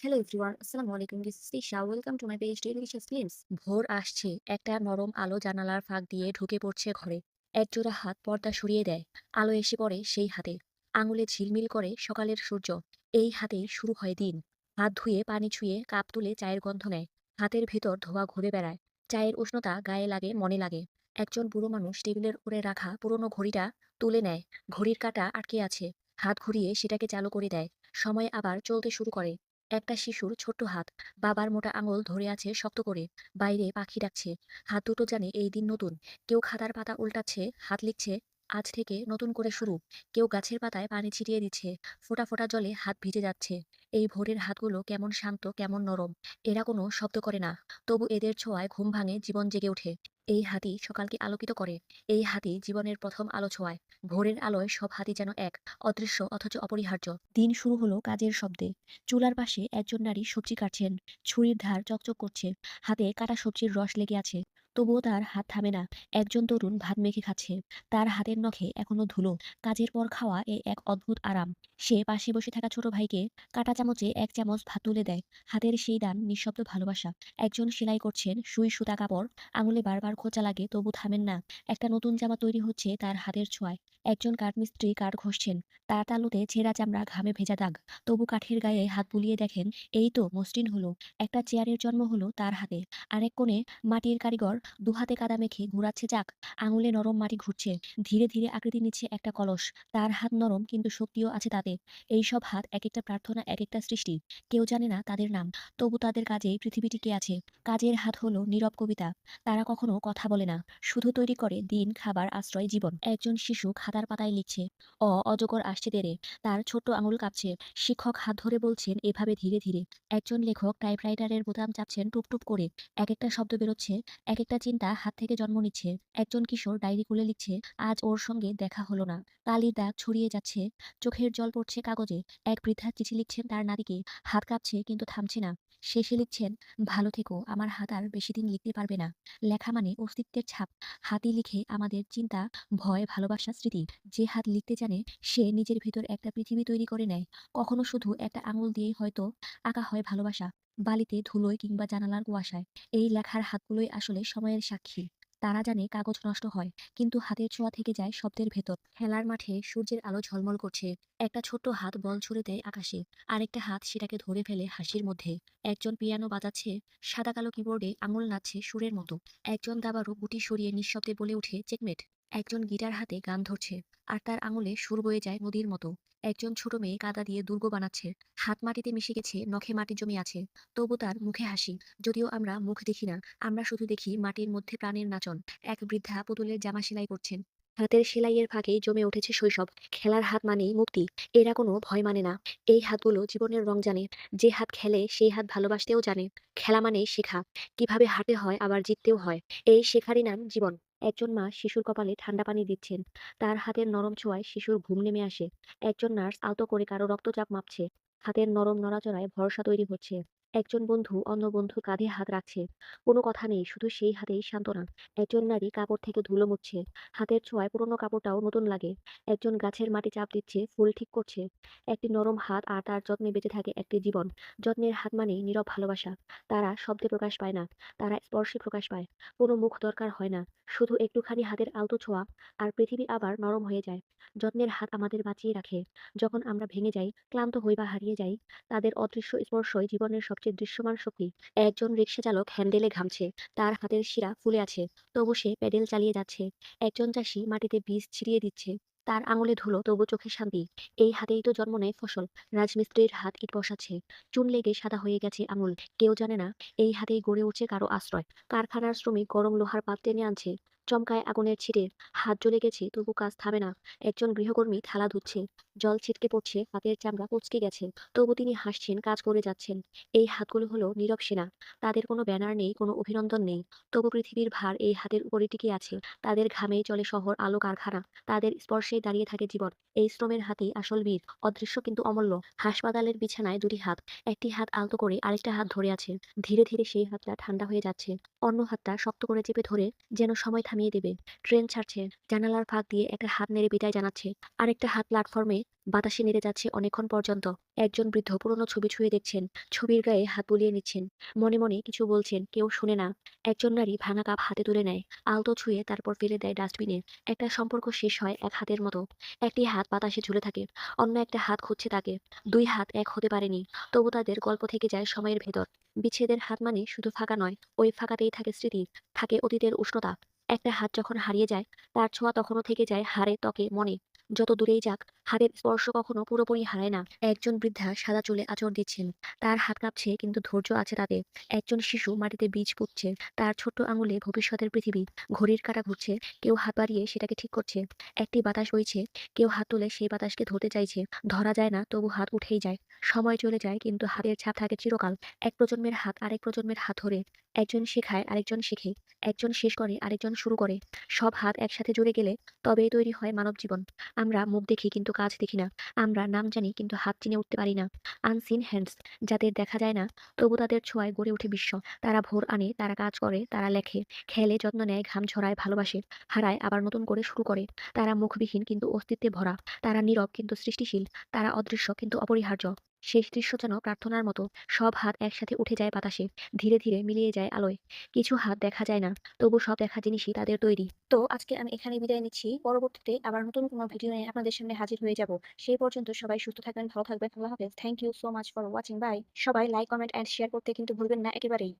Hello everyone আসসালামু আলাইকুম this is Tisha welcome to my page delicious films ভোর আসছে। একটা নরম আলো জানালার ফাঁক দিয়ে ঢুকে পড়ছে ঘরে। একজোড়া হাত পর্দা সরিয়ে দেয়। আলো এসে পড়ে সেই হাতে। আঙুলে ঝিলমিল করে সকালের সূর্য। এই হাতেই শুরু হয় দিন। হাত ধুয়ে পানি ছুঁয়ে কাপ তুলে চায়ের গন্ধ নেয়। হাতের ভেতর ধোয়া ঘুরে বেড়ায়। চায়ের উষ্ণতা গায়ে লাগে, মনে লাগে। একজন বুড়ো মানুষ টেবিলের উপরে রাখা পুরনো ঘড়িটা তুলে নেয়। ঘড়ির কাঁটা আটকে আছে। হাত ঘুরিয়ে সেটাকে চালু করে দেয়। সময় আবার চলতে শুরু করে। একটা শিশুর ছোট্ট হাত বাবার মোটা আঙুল ধরে আছে শক্ত করে, বাইরে পাখি ডাকছে। হাত দুটো জানে এই দিন নতুন। কেউ খাতার পাতা উল্টাচ্ছে, হাত লিখছে, আজ থেকে নতুন করে শুরু। কেউ গাছের পাতায় পানি ছিটিয়ে দিচ্ছে, ফোটা ফোটা জলে হাত ভিজে যাচ্ছে। এই ভোরের হাতগুলো কেমন শান্ত, কেমন নরম, এরা কোনো শব্দ করে না। তবু এদের ছোঁয়ায় ঘুম ভাঙে, জীবন জেগে ওঠে। এই হাতি সকালকে আলোকিত করে। এই হাতি জীবনের প্রথম আলো ছোঁয়ায়। ভোরের আলোয় সব হাতি যেন এক, অদৃশ্য অথচ অপরিহার্য। দিন শুরু হলো কাজের শব্দে। চুলার পাশে একজন নারী সবজি কাটছেন। ছুরির ধার চকচক করছে। হাতে কাটা সবজির রস লেগে আছে। তবুও তার হাত থামে না। একজন তরুণ ভাত মেখে খাচ্ছে। তার হাতের নখে এখনও ধুলো। কাজের পর খাওয়া এ এক অদ্ভুত আরাম। সে পাশে বসে থাকা ছোট ভাইকে কাটা চামচে এক চামচ ভাত তুলে দেয়। হাতের সেই দান, নিঃশব্দ ভালোবাসা। একজন সেলাই করছেন সুই সুতা কাপড়। আঙুলে বারবার খোঁচা লাগে, তবু থামেন না। একটা নতুন জামা তৈরি হচ্ছে তার হাতের ছোঁয়ায়। একজন কাঠমিস্ত্রি কাঠ ঘষছেন। তার তালুতে ছেঁড়া চামড়া, ঘামে ভেজা দাগ। তবু কাঠের গায়ে হাত বুলিয়ে দেখেন, এই তো মসৃণ হলো। একটা চেয়ারের জন্ম হলো তার হাতে। আরেক কোণে মাটির কারিগর দুহাতে কাদা মেখে ঘুরাচ্ছে চাক। আঙুলে নরম মাটি ঘুরছে। ধীরে ধীরে আকৃতি নিচ্ছে একটা কলস। তার হাত নরম, কিন্তু শক্তিও আছে তাতে। এই সব হাত এক একটা প্রার্থনা এক একটা সৃষ্টি। কেউ জানে না তাদের নাম। তবু তাদের কাজেই পৃথিবী টিকে আছে? কাজের হাত হলো নীরব কবিতা। তারা কখনো কথা বলে না। শুধু তৈরি করে দিন, খাবার, আশ্রয়, জীবন। একজন শিশু খাতার পাতায় লিখছে, অ, অজগর আসছে তেরে। তার ছোট্ট আঙুল কাঁপছে। শিক্ষক হাত ধরে বলছেন, এভাবে ধীরে ধীরে। একজন লেখক টাইপরাইটারের বোতাম চাপছেন টুপটুপ করে। এক একটা শব্দ বেরোচ্ছে এক একটা চিন্তা হাত থেকে জন্ম নিচ্ছে। একজন কিশোর ডায়েরি খুলে লিখছে, আজ ওর সঙ্গে দেখা হলো না। কালির দাগ ছড়িয়ে যাচ্ছে, চোখের জল পড়ছে কাগজে। এক বৃদ্ধা চিঠি লিখছেন তার নারীকে হাত কাঁপছে কিন্তু থামছে না। শেষে লিখছেন, ভালো থেকো, আমার হাত আর বেশি দিন লিখতে পারবে না। লেখা মানে অস্তিত্বের ছাপ। হাতি লিখে আমাদের চিন্তা, ভয় ভালোবাসা স্মৃতি। যে হাত লিখতে জানে, সে নিজের ভিতর একটা পৃথিবী তৈরি করে নেয়। কখনো শুধু একটা আঙুল দিয়েই হয়তো আঁকা হয় ভালোবাসা, বালিতে ধুলোয় কিংবা জানালার কুয়াশায়। এই লেখার হাতগুলোই আসলে সময়ের সাক্ষী। তারা জানে কাগজ নষ্ট হয়, কিন্তু হাতের ছোঁয়া থেকে যায় শব্দের ভেতর। খেলার মাঠে সূর্যের আলো ঝলমল করছে। একটা ছোট্ট হাত বল ছুড়ে দেয় আকাশে। আরেকটা হাত সেটাকে ধরে ফেলে হাসির মধ্যে। একজন পিয়ানো বাজাচ্ছে, সাদা কালো কিবোর্ডে আঙুল নাচছে সুরের মতো। একজন দাবারও গুটি সরিয়ে নিঃশব্দে বলে উঠে চেকমেট একজন গিটার হাতে গান ধরছে আর তার আঙুলে সুর বয়ে যায় নদীর মতো। একজন ছোট মেয়ে কাদা দিয়ে দুর্গ বানাচ্ছে, হাত মাটিতে মিশে গেছে, নখে মাটি জমে আছে। তবু তার মুখে হাসি, যদিও আমরা মুখ দেখি না, আমরা শুধু দেখি মাটির মধ্যে প্রাণের নাচন। এক বৃদ্ধা পুতুলের জামা সেলাই করছেন। হাতের সেলাইয়ের ফাঁকে জমে উঠেছে শৈশব, খেলার হাত মানেই মুক্তি, এরা কোনো ভয় মানে না। এই হাতগুলো জীবনের রং জানে, যে হাত খেলে সেই হাত ভালোবাসতেও জানে। খেলা মানেই শেখা, কীভাবে হাঁটতে হয় আবার জিততেও হয়, এই শেখারই নাম জীবন। একজন মা শিশুর কপালে ঠান্ডা পানি দিচ্ছেন। তার হাতের নরম ছোঁয়ায় শিশুর ঘুম নেমে আসে। একজন নার্স আলতো করে কারও রক্তচাপ মাপছে। হাতের নরম নড়াচড়ায় ভরসা তৈরি হচ্ছে। একজন বন্ধু অন্য বন্ধুর কাঁধে হাত রাখছে। কোনো কথা নেই, শুধু সেই হাতেই সান্ত্বনা। একজন নারী কাপড় থেকে ধুলো মুছছে। হাতের ছোঁয়ায় পুরোনো কাপড়টাও নতুন লাগে। একজন গাছের মাটি চাপ দিচ্ছে, ফুল ঠিক করছে। একটি নরম হাত আর তার যত্নে বেঁচে থাকে একটি জীবন। যত্নের হাত মানেই নীরব ভালোবাসা। তারা শব্দে প্রকাশ পায় না, তারা স্পর্শে প্রকাশ পায়। কোনো মুখ দরকার হয় না, শুধু একটুখানি হাতের আলতো ছোঁয়া আর পৃথিবী আবার নরম হয়ে যায়। যত্নের হাত আমাদের বাঁচিয়ে রাখে। যখন আমরা ভেঙে যাই, ক্লান্ত হই বা হারিয়ে যাই, তাদের অদৃশ্য স্পর্শই জীবনের সবচেয়ে দৃশ্যমান শক্তি। একজন রিক্সা চালক হ্যান্ডেলে ঘামছে। তার হাতের শিরা ফুলে আছে। তবু সে প্যাডেল চালিয়ে যাচ্ছে। একজন চাষি মাটিতে বীজ ছিটিয়ে দিচ্ছে। তার আঙুলে ধুলো, তবু চোখে শান্তি। এই হাতেই তো জন্ম নেয় ফসল। রাজমিস্ত্রির হাত ইট বসাচ্ছে। চুন লেগে সাদা হয়ে গেছে আঙুল। কেউ জানে না, এই হাতেই গড়ে উঠছে কারও আশ্রয়। কারখানার শ্রমিক গরম লোহার পাত টেনে আনছে। চমকায় আগুনের ছিটে। হাত জ্বলে গেছে, তবু কাজ থামে না। একজন গৃহকর্মী থালা ধুচ্ছে। জল ছিটকে পড়ছে, হাতের চামড়া কুচকে গেছে। তবু তিনি হাসছেন, কাজ করে যাচ্ছেন। এই হাতগুলো হলো নীরব সেনা। তাদের কোনো ব্যানার নেই, কোনো অভিনন্দন নেই। তবু পৃথিবীর ভার এই হাতের উপরে টিকে আছে। তাদের ঘামে চলে শহর, আলো কারখানা। তাদের স্পর্শে দাঁড়িয়ে থাকে জীবন। এই শ্রমের হাতেই আসল বীর। অদৃশ্য কিন্তু অমূল্য। হাসপাতালের বিছানায় দুটি হাত। একটি হাত আলতো করে আরেকটা হাত ধরে আছে। ধীরে ধীরে সেই হাতটা ঠান্ডা হয়ে যাচ্ছে। অন্য হাতটা শক্ত করে চেপে ধরে যেন সময় থামিয়ে দেবে। ট্রেন ছাড়ছে, জানালার ফাঁক দিয়ে একটা হাত নেড়ে বিদায় জানাচ্ছে। আরেকটা হাত প্ল্যাটফর্মে বাতাসে নেড়ে যাচ্ছে অনেকক্ষণ পর্যন্ত। একজন বৃদ্ধ পুরনো ছবি ছুঁয়ে দেখছেন। ছবির গায়ে হাত বুলিয়ে নিচ্ছেন। মনে মনে কিছু বলছেন, কেউ শুনে না। একজন নারী ভাঙা কাপ হাতে তুলে নেয়। আলতো ছুঁয়ে তারপর ফেলে দেয় ডাস্টবিনে একটা সম্পর্ক শেষ হয় এক হাতের মতো। একটি হাত বাতাসে ঝুলে থাকে, অন্য একটা হাত খুঁজছে তাকে। দুই হাত এক হতে পারেনি। তবু তাদের গল্প থেকে যায় সময়ের ভেতর। বিচ্ছেদের হাত মানে শুধু ফাঁকা নয়, ওই ফাঁকাতেই থাকে স্মৃতি, থাকে অতীতের উষ্ণতা। একটা হাত যখন হারিয়ে যায়, তার ছোঁয়া তখনও থেকে যায় হাড়ে ত্বকে, মনে। যত দূরেই যাক হাতের স্পর্শ কখনো পুরোপুরি হারায় না। একজন বৃদ্ধা সাদা চুলে আঁচড় দিচ্ছেন। তার হাত কাঁপছে, কিন্তু ধৈর্য আছে তাতে একজন শিশু মাটিতে বীজ পুঁতছে। তার ছোট্ট আঙুলে ভবিষ্যতের পৃথিবী, ঘড়ির কাঁটা ঘুরছে। কেউ হাত বাড়িয়ে সেটাকে ঠিক করছে। একটি বাতাস বইছে। কেউ হাত তুলে সেই বাতাসকে ধরতে চাইছে। ধরা যায় না, তবু হাত উঠেই যায়। সময় চলে যায় কিন্তু হাতের ছাপ থাকে চিরকাল। এক প্রজন্মের হাত আরেক প্রজন্মের হাত ধরে। একজন শেখায়, আরেকজন শেখে। একজন শেষ করে, আরেকজন শুরু করে। সব হাত একসাথে জুড়ে গেলে তবেই তৈরি হয় মানব জীবন। আমরা মুখ দেখি কিন্তু কাজ দেখি না। আমরা নাম জানি কিন্তু হাত চিনে উঠতে পারি না। আনসিন হ্যান্ডস, যাদের দেখা যায় না, তবু তাদের ছোঁয়ায় গড়ে ওঠে বিশ্ব। তারা ভোর আনে, তারা কাজ করে, তারা লেখে, খেলে, যত্ন নেয়, ঘাম ছড়ায় ভালোবাসে, হারায়, আবার নতুন করে শুরু করে। তারা মুখবিহীন কিন্তু অস্তিত্বে ভরা। তারা নীরব কিন্তু সৃষ্টিশীল। তারা অদৃশ্য কিন্তু অপরিহার্য। শেষ দৃশ্য যেন প্রার্থনার মতো। সব হাত একসাথে উঠে যায় বাতাসে। ধীরে ধীরে মিলিয়ে যায় আলোয়। কিছু হাত দেখা যায় না তবু সব দেখা জিনিসই তাদের তৈরি। তো আজকে আমি এখানে বিদায় নিচ্ছি। পরবর্তীতে আবার নতুন কোনো ভিডিও নিয়ে আপনাদের সামনে হাজির হয়ে যাব। সেই পর্যন্ত সবাই সুস্থ থাকবেন, ভালো থাকবেন। আল্লাহ হাফেজ। Thank you so much for watching bye সবাই লাইক কমেন্ট অ্যান্ড শেয়ার করতে কিন্তু ভুলবেন না একেবারেই।